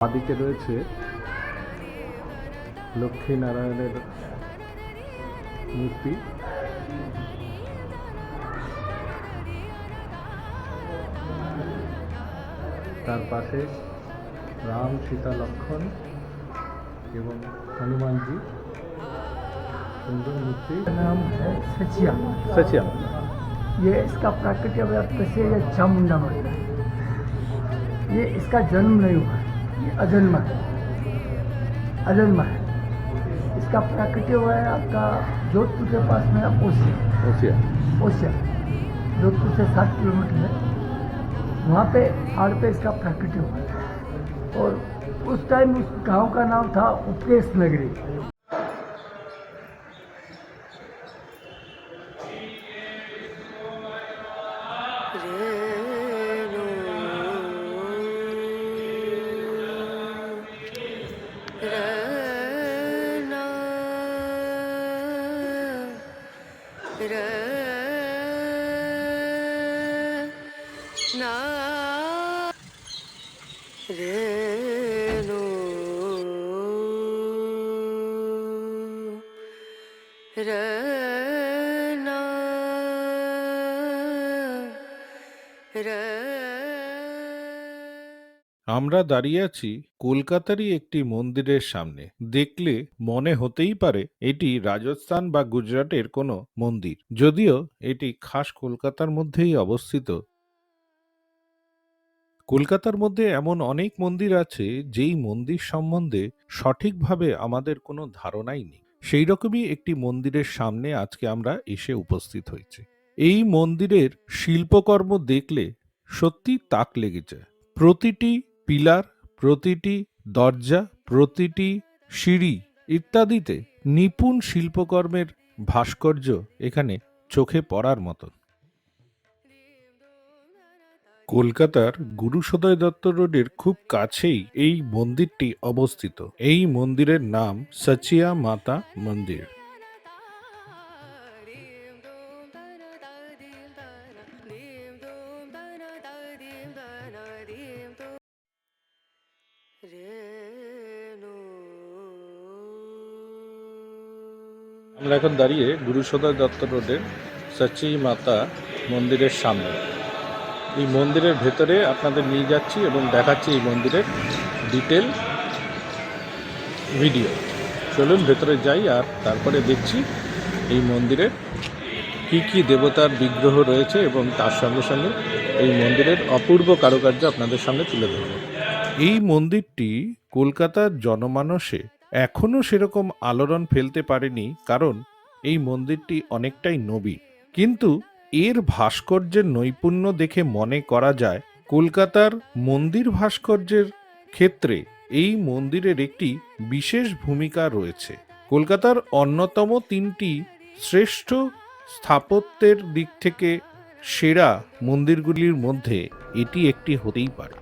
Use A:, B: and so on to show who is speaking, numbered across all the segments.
A: বাদিকে রয়েছে লক্ষ্মী নারায়ণের মূর্তি তার পাশে রাম সীতা লক্ষণ এবং হনুমানজি সুন্দর মূর্তি
B: नाम है सचिया
A: सचिया
B: ये इसका प्राकृतिक अवस्था से ये चामुंडा मंदिर है ये इसका जन्म नहीं हुआ है, ये अजन्मा है। अजन्म है। इसका प्राकृत्य हुआ है आपका जोधपुर के पास में ओसिया।
A: ओसिया।
B: ओसिया। जोधपुर से सात किलोमीटर है। वहाँ पे आड़ पे इसका प्राकृत्य हुआ। है और उस टाइम उस गाँव का नाम था उपदेश नगरी।
C: না।
D: আমরা দাঁড়িয়ে আছি কলকাতারই একটি মন্দিরের সামনে। দেখলে মনে হতেই পারে এটি রাজস্থান বা গুজরাটের কোনো মন্দির। যদিও এটি খাস কলকাতার মধ্যেই অবস্থিত। কলকাতার মধ্যে এমন অনেক মন্দির আছে যেই মন্দির সম্বন্ধে সঠিকভাবে আমাদের কোনো ধারণাই নেই। সেই রকমই একটি মন্দিরের সামনে আজকে আমরা এসে উপস্থিত হয়েছি। এই মন্দিরের শিল্পকর্ম দেখলে সত্যি তাক লেগে যায় প্রতিটি পিলার, প্রতিটি দরজা, প্রতিটি সিঁড়ি ইত্যাদিতে নিপুণ শিল্পকর্মের ভাস্কর্য এখানে চোখে পড়ার মতন। কলকাতার গুরুসদয় দত্ত রোডের খুব কাছেই এই মন্দিরটি অবস্থিত। এই মন্দিরের নাম সচিয়া মাতা মন্দির। আমরা এখন দাঁড়িয়ে গুরুসদয় দত্ত রোডের সচি মাতা মন্দিরের সামনে। এই মন্দিরের ভেতরে আপনাদের নিয়ে যাচ্ছি এবং দেখাচ্ছি এই মন্দিরের ডিটেল ভিডিও। চলুন ভেতরে যাই আর তারপরে দেখছি এই মন্দিরের কি কি দেবতার বিগ্রহ রয়েছে এবং তার সঙ্গে সঙ্গে এই মন্দিরের অপূর্ব কারুকার্য আপনাদের সামনে তুলে ধরব। এই মন্দিরটি কলকাতার জনমানসে এখনও সেরকম আলোড়ন ফেলতে পারেনি, কারণ এই মন্দিরটি অনেকটাই নবী। কিন্তু এর ভাস্কর্যের নৈপুণ্য দেখে মনে করা যায় কলকাতার মন্দির ভাস্কর্যের ক্ষেত্রে এই মন্দিরের একটি বিশেষ ভূমিকা রয়েছে। কলকাতার অন্যতম তিনটি শ্রেষ্ঠ স্থাপত্যের দিক থেকে সেরা মন্দিরগুলির মধ্যে এটি একটি হতেই পারে।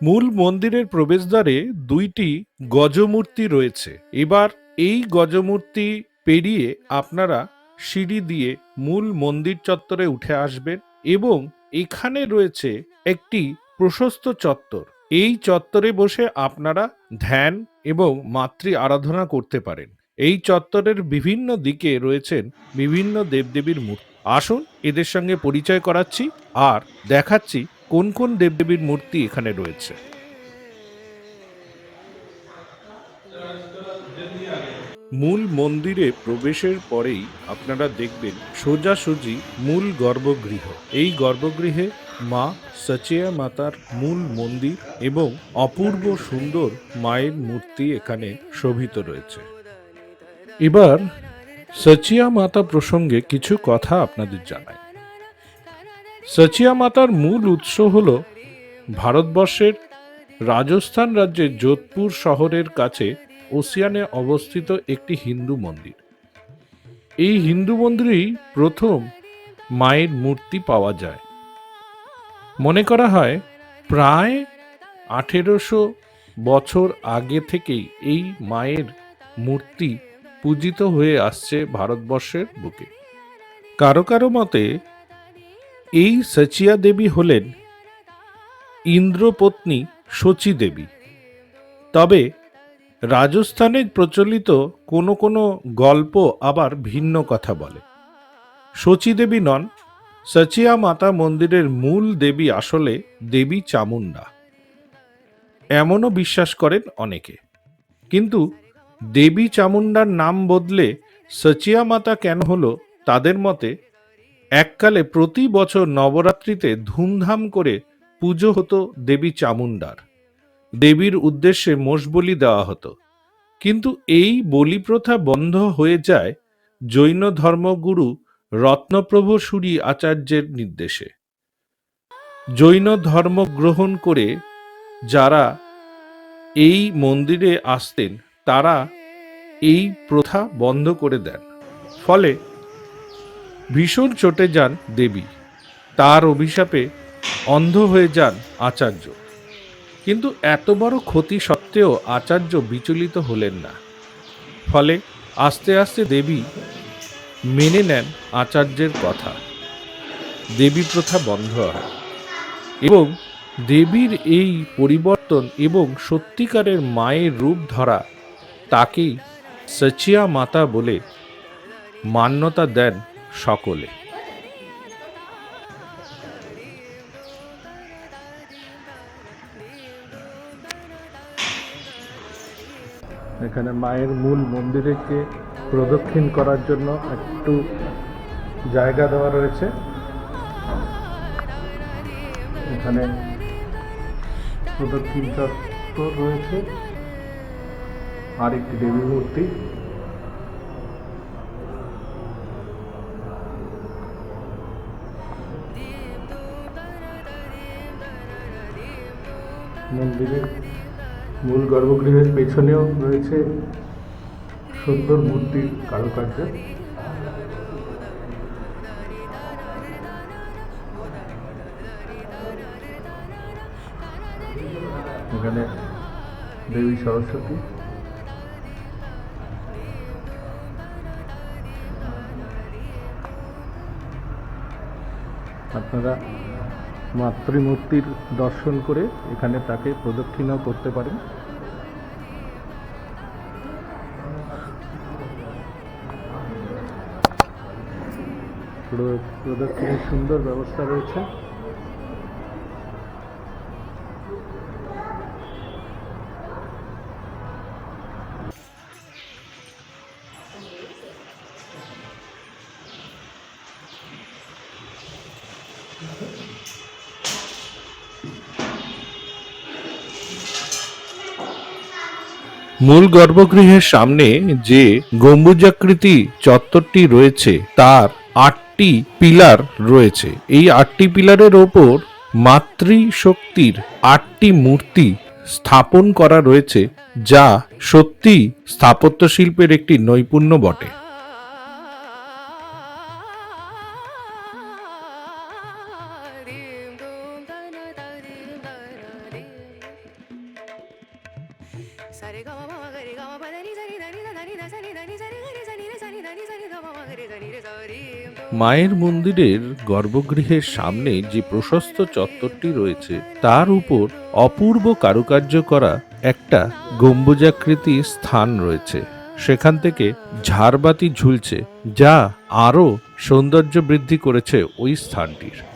D: মূল মন্দিরের প্রবেশদ্বারে দুইটি গজমূর্তি রয়েছে। এবার এই গজমূর্তি পেরিয়ে আপনারা সিঁড়ি দিয়ে মূল মন্দির চত্বরে উঠে আসবেন এবং এখানে রয়েছে একটি প্রশস্ত চত্বর। এই চত্বরে বসে আপনারা ধ্যান এবং মাতৃ আরাধনা করতে পারেন। এই চত্বরের বিভিন্ন দিকে রয়েছেন বিভিন্ন দেবদেবীর মূর্তি। আসুন এদের সঙ্গে পরিচয় করাচ্ছি আর দেখাচ্ছি কোন কোন দেবদেবীর মূর্তি এখানে রয়েছে? মূল মন্দিরে প্রবেশের পরেই আপনারা দেখবেন সোজাসুজি মূল গর্ভগৃহ। এই গর্ভগৃহে মা সচিয়া মাতার মূল মন্দির এবং অপূর্ব সুন্দর মায়ের মূর্তি এখানে শোভিত রয়েছে। এবার সচিয়া মাতা প্রসঙ্গে কিছু কথা আপনাদের জানাই। সচিয়া মাতার মূল উৎস হল ভারতবর্ষের রাজস্থান রাজ্যের যোধপুর শহরের কাছে ওসিয়ানে অবস্থিত একটি হিন্দু মন্দির। এই হিন্দু মন্দিরেই প্রথম মায়ের মূর্তি পাওয়া যায়। মনে করা হয় প্রায় আঠেরোশো বছর আগে থেকেই এই মায়ের মূর্তি পূজিত হয়ে আসছে ভারতবর্ষের বুকে। কারও কারও মতে এই সচিয়া দেবী হলেন ইন্দ্রপত্নী শচী দেবী। তবে রাজস্থানে প্রচলিত কোনো কোনো গল্প আবার ভিন্ন কথা বলে। শচী দেবী নন, সচিয়া মাতা মন্দিরের মূল দেবী আসলে দেবী চামুন্ডা এমনও বিশ্বাস করেন অনেকে। কিন্তু দেবী চামুন্ডার নাম বদলে সচিয়া মাতা কেন হলো তাদের মতে এককালে প্রতি বছর নবরাত্রিতে ধুমধাম করে পুজো হতো দেবী চামুণ্ডার। দেবীর উদ্দেশ্যে মোষ বলি দেওয়া হতো। কিন্তু এই বলি প্রথা বন্ধ হয়ে যায় জৈন ধর্মগুরু রত্নপ্রভ সুরী আচার্যের নির্দেশে। জৈন ধর্ম গ্রহণ করে যারা এই মন্দিরে আসতেন, তারা এই প্রথা বন্ধ করে দেন। ফলে ভীষণ চটে যান দেবী। তার অভিশাপে অন্ধ হয়ে যান আচার্য। কিন্তু এত বড় ক্ষতি সত্ত্বেও আচার্য বিচলিত হলেন না। ফলে আস্তে আস্তে দেবী মেনে নেন আচার্যের কথা। দেবী প্রথা বন্ধ হয় এবং দেবীর এই পরিবর্তন এবং সত্যিকারের মায়ের রূপ ধরা তাকেই সচিয়া মাতা বলে মান্যতা দেন সকলে।
A: এখানে মায়ের মূল মন্দিরেকে প্রদক্ষিণ করার জন্য একটু জায়গা দেওয়া রয়েছে। এখানে প্রদক্ষিণ চত্বর রয়েছে। আর একটি দেবী মূর্তি। মন্দিরের মূল গর্ভগৃহের পেছনেও রয়েছে সুন্দর মূর্তির কারুকার্য। এখানে দেবী সরস্বতী। আপনারা মাতৃমূর্তির দর্শন করে এখানে তাকে প্রদক্ষিণাও করতে পারেন। পুরো প্রদক্ষিণের সুন্দর ব্যবস্থা রয়েছে।
D: মূল গর্ভগৃহের সামনে যে গম্বুজাকৃতি চত্বরটি রয়েছে, তার আটটি পিলার রয়েছে। এই আটটি পিলারের ওপর মাতৃশক্তির আটটি মূর্তি স্থাপন করা রয়েছে, যা সত্যি স্থাপত্য শিল্পের একটি নৈপুণ্য বটে। মায়ের মন্দিরের গর্ভগৃহের সামনে যে প্রশস্ত চত্বরটি রয়েছে, তার উপর অপূর্ব কারুকার্য করা একটা গম্বুজাকৃতি স্থান রয়েছে। সেখান থেকে ঝাড়বাতি ঝুলছে, যা আরও সৌন্দর্য বৃদ্ধি করেছে ওই স্থানটির।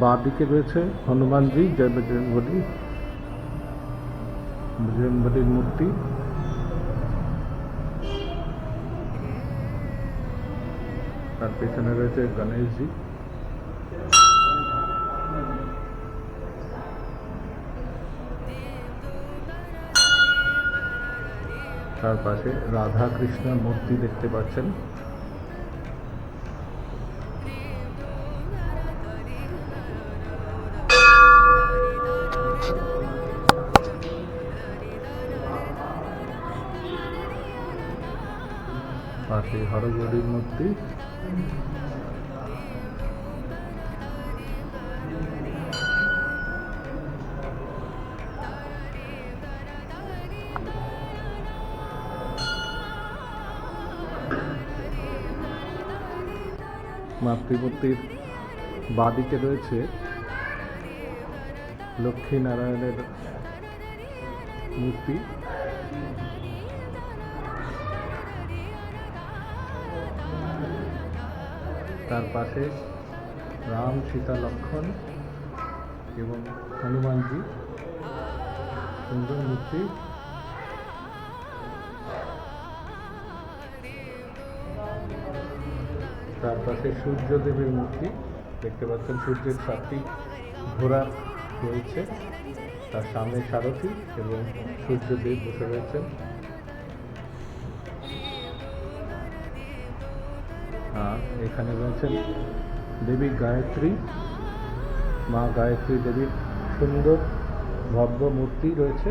A: বাঁ দিকে রয়েছে হনুমানজি, জয় বজরংবলী, বজরংবলীর মূর্তি। তার পেছনে রয়েছে গণেশজি। তার পাশে রাধা কৃষ্ণের মূর্তি দেখতে পাচ্ছেন। হরগৌরীর মূর্তি মাতৃমূর্তির বাদিকে রয়েছে লক্ষ্মী নারায়ণের মূর্তি। তার পাশে রাম সীতা লক্ষণ এবং হনুমানজি। সুন্দর মূর্তি। তার পাশে সূর্যদেবের মূর্তি। দেখতে পাচ্ছেন সূর্যের সাতটি ঘোড়া রয়েছে। তার সামনে সারথি এবং সূর্যদেব বসে রয়েছেন। এখানে রয়েছেন দেবী গায়ত্রী মা গায়ত্রী দেবীর সুন্দর ভব্য মূর্তি রয়েছে।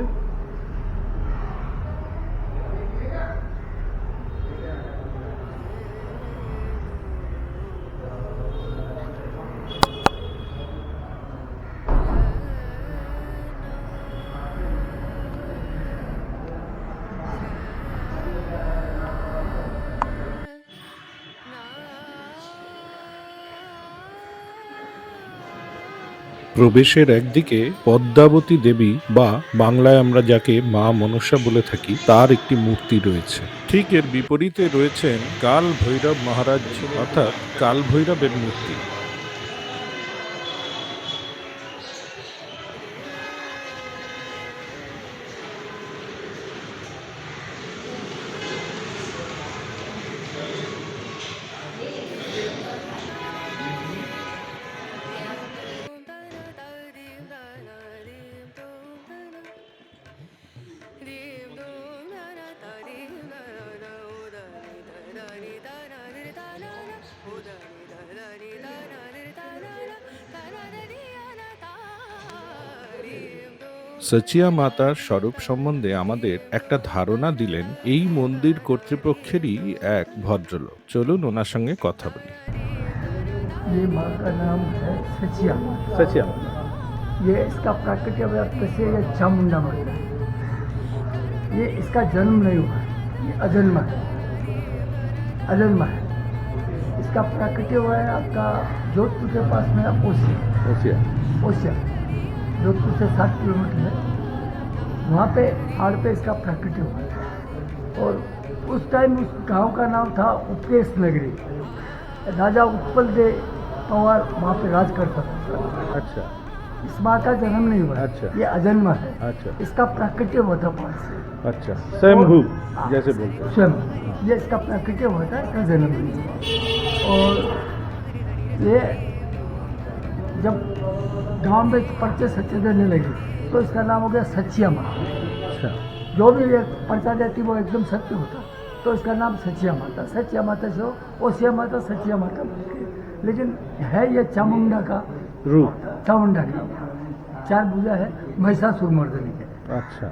D: প্রবেশের একদিকে পদ্মাবতী দেবী বা বাংলায় আমরা যাকে মা মনসা বলে থাকি, তার একটি মূর্তি রয়েছে। ঠিক এর বিপরীতে রয়েছেন কাল ভৈরব মহারাজ, অর্থাৎ কাল ভৈরবের মূর্তি। সচিয়া মাতার স্বরূপ সম্বন্ধে আমাদের একটা ধারণা দিলেন এই মন্দির কর্তৃপক্ষেরই এক ভদ্রলোক চলুন ওনার সঙ্গে কথা বলি
B: ये माँ का नाम है सचिया
A: सचिया
B: ये इसका प्राकृतिक अर्थ से ये चामुंडा माता है ये इसका जन्म नहीं हुआ है ये अजन्मा है अजन्मा है इसका प्राकृतिक हुआ है आपका जोधपुर के पास में ओसिया
A: ओसिया
B: ओसिया जोधपुर से सात किलोमीटर है। वहाँ पे पहाड़ पे इसका प्राकृतिक हुआ। है और उस टाइम उस गाँव का नाम था उपकेश नगरी। राजा उत्पल देव पवार वहाँ पे राज करता था।
A: अच्छा।
B: इस माँ का जन्म नहीं हुआ।
A: अच्छा।
B: ये अजन्मा है।
A: अच्छा।
B: इसका प्राकृतिक होता पास से।
A: अच्छा। स्वयंभू जैसे बोलते हैं।
B: स्वयं। ये इसका प्राकृतिक होता है इसका जन्म नहीं हुआ। और ये जब गाँव में पर्चे सच्चे देने लगे तो इसका नाम हो गया सचिया माँ।
A: अच्छा।
B: जो भी पर्चा देती वो एकदम सत्य होता। तो इसका नाम सचिया माता। सचिया माता से हो ओसिया माता सचिया माता। लेकिन है ये चामुंडा का
A: रूप।
B: चामुंडा की चार भुजा है महिषासुर मर्दनी है
A: अच्छा।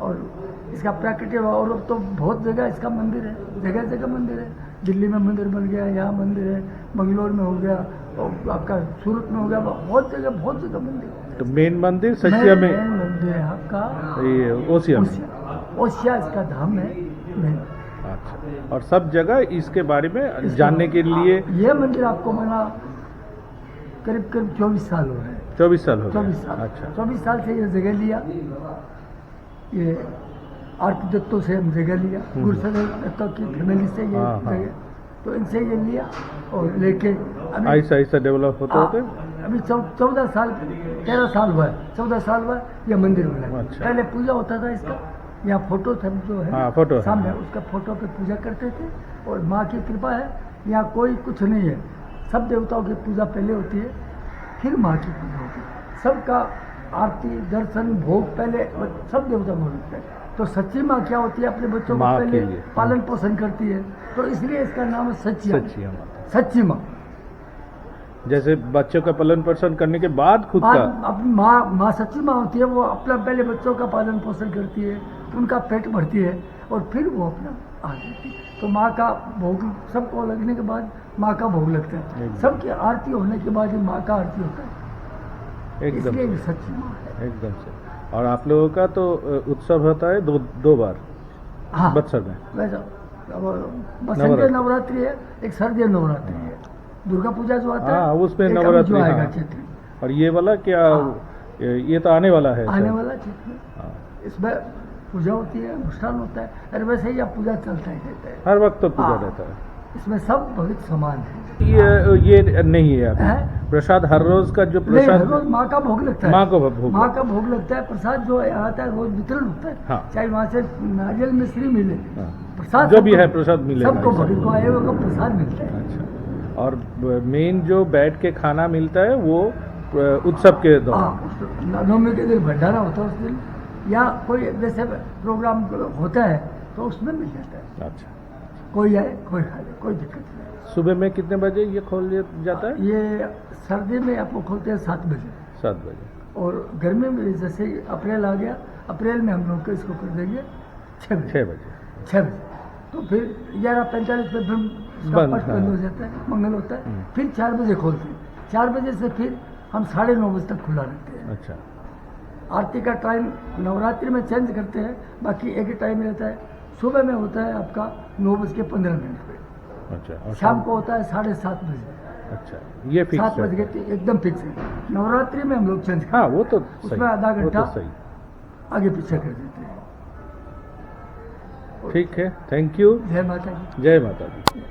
B: और इसका प्राकृतिक और अब तो बहुत जगह इसका मंदिर है। जगह जगह मंदिर है। दिल्ली में मंदिर बन गया यहाँ मंदिर है। बंगलोर में हो गया। और आपका सूरत में हो गया बहुत जगह बहुत जगह मंदिर
A: तो मेन मंदिर सचिया में?
B: मेन मंदिर है आपका।
A: ये ओसिया में।
B: ओसिया इसका धाम है मेन।
A: अच्छा। और सब जगह इसके बारे में जानने के लिए
B: ये मंदिर आपको मैंने करीब करीब चौबीस साल हो रहे हैं।
A: चौबीस साल हो
B: चौबीस साल।
A: अच्छा।
B: चौबीस साल से ये जगह लिया। ये आर्क दत्तों से हम जगह लिया। गुरुसदेव दत्तों की फैमिली से ये
A: हाँ, हाँ।
B: जगह। तो इनसे ये लिया और लेके
A: ऐसा ऐसा डेवलप होते होते?
B: हाँ, अभी चौदह साल तेरह साल हुआ है। चौदह साल हुआ ये मंदिर बना
A: अच्छा।
B: पहले पूजा होता था इसका। यहाँ फ़ोटो था जो है
A: हाँ, फ़ोटो
B: सामने
A: हाँ।
B: उसका फ़ोटो पे पूजा करते थे। और माँ की कृपा है यहाँ कोई कुछ नहीं है। सब देवताओं की पूजा पहले होती है फिर माँ की पूजा होती है। सबका आरती दर्शन भोग पहले सब देवता होते हैं। तो सच्ची माँ क्या होती है अपने बच्चों को पहले? पालन पोषण करती है। तो इसलिए इसका नाम है सच्ची।
A: सच्ची
B: माँ।
A: जैसे बच्चों का पालन पोषण करने के बाद खुद का।
B: अपनी माँ माँ सच्ची माँ होती है वो अपना पहले बच्चों का पालन पोषण करती है उनका पेट भरती है और फिर वो अपना आ जाती है। तो माँ का भोग सबको लगने के बाद माँ का भोग लगता है। सबकी आरती होने के बाद ही माँ का आरती होता है।
A: एकदम
B: सच्ची माँ है।
A: एकदम से और आप लोगों का तो उत्सव होता है दो दो बार।
B: हाँ।
A: बत्सर में।
B: वैसा। बसंत
A: नवरात्रि।
B: नवरात्रि है एक सर्दी नवरात्रि है। दुर्गा पूजा जो आता है
A: हाँ, उसमें नवरात्रि,
B: आएगा
A: हाँ। और ये वाला क्या
B: हाँ।
A: ये तो आने वाला है
B: आने वाला चैत्र
A: हाँ।
B: इसमें पूजा होती है अनुष्ठान होता है अरे वैसे ही अब पूजा चलता ही रहता है
A: हर वक्त तो पूजा। रहता है
B: इसमें सब भविष्य समान है
A: ये ये नहीं है
B: हैं?
A: प्रसाद हर रोज का जो
B: नहीं हर
A: प्रसाद
B: रोज माँ का भोग लगता है
A: माँ को भोग
B: माँ का भोग लगता है प्रसाद जो आता है रोज वितरण होता है
A: हाँ।
B: चाहे वहाँ से नारियल मिश्री मिले
A: हाँ।
B: प्रसाद
A: जो भी है प्रसाद मिले
B: सबको। भक्त को आए प्रसाद मिलता है
A: अच्छा और मेन जो बैठ के खाना मिलता है वो उत्सव के
B: हाँ
A: दौरान
B: उस नवमी के दिन भंडारा होता है उस दिन। या कोई जैसे प्रोग्राम होता है तो उसमें मिल जाता है।
A: अच्छा।
B: कोई आए कोई खा कोई दिक्कत नहीं।
A: सुबह में कितने बजे ये खोल जाता है?
B: ये सर्दी में आपको खोलते हैं सात बजे।
A: सात बजे।
B: और गर्मी में जैसे अप्रैल आ गया अप्रैल में हम लोग को इसको कर देंगे छः बजे।
A: छः बजे।
B: छः बजे। तो फिर ग्यारह पैंतालीस पे फिर
A: बंद, हाँ।
B: हो जाता है मंगल होता है।
A: हम्म।
B: फिर चार बजे खोलते हैं चार बजे से फिर हम साढ़े नौ बजे तक खुला रखते हैं।
A: अच्छा।
B: आरती का टाइम नवरात्रि में चेंज करते हैं बाकी एक ही टाइम रहता है। सुबह में होता है आपका नौ बज के पंद्रह मिनट पे।
A: अच्छा
B: शाम को होता है साढ़े सात बजे।
A: अच्छा ये फिक्स
B: सात बज
A: है
B: के एकदम फिक्स है। नवरात्रि में हम लोग चेंज
A: हाँ वो तो
B: उसमें आधा
A: तो
B: घंटा आगे पीछे कर देते हैं।
A: ठीक है थैंक यू
B: जय माता की
A: जय माता दी।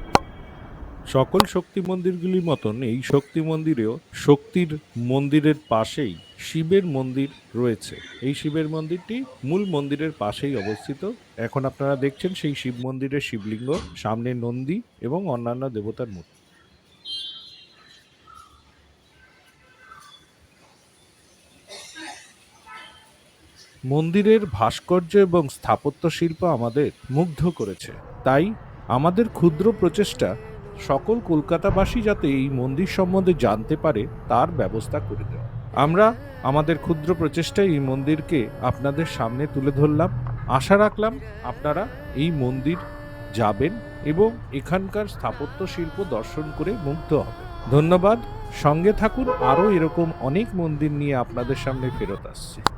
D: সকল শক্তি মন্দিরগুলির মতন এই শক্তি মন্দিরেও শক্তির মন্দিরের পাশেই শিবের মন্দির রয়েছে। এই শিবের মন্দিরটি মূল মন্দিরের পাশেই অবস্থিত। এখন আপনারা দেখছেন সেই শিব মন্দিরের শিবলিঙ্গ, সামনে নন্দী এবং অন্যান্য দেবতার মূর্তি। মন্দিরের ভাস্কর্য এবং স্থাপত্য শিল্প আমাদের মুগ্ধ করেছে। তাই আমাদের ক্ষুদ্র প্রচেষ্টা সকল কলকাতাবাসী যাতে এই মন্দির সম্বন্ধে জানতে পারে, তার ব্যবস্থা করে দেওয়া। আমরা আমাদের ক্ষুদ্র প্রচেষ্টায় এই মন্দিরকে আপনাদের সামনে তুলে ধরলাম। আশা রাখলাম আপনারা এই মন্দির যাবেন এবং এখানকার স্থাপত্য শিল্প দর্শন করে মুগ্ধ হবেন। ধন্যবাদ। সঙ্গে থাকুন, আরও এরকম অনেক মন্দির নিয়ে আপনাদের সামনে ফেরত আসছে।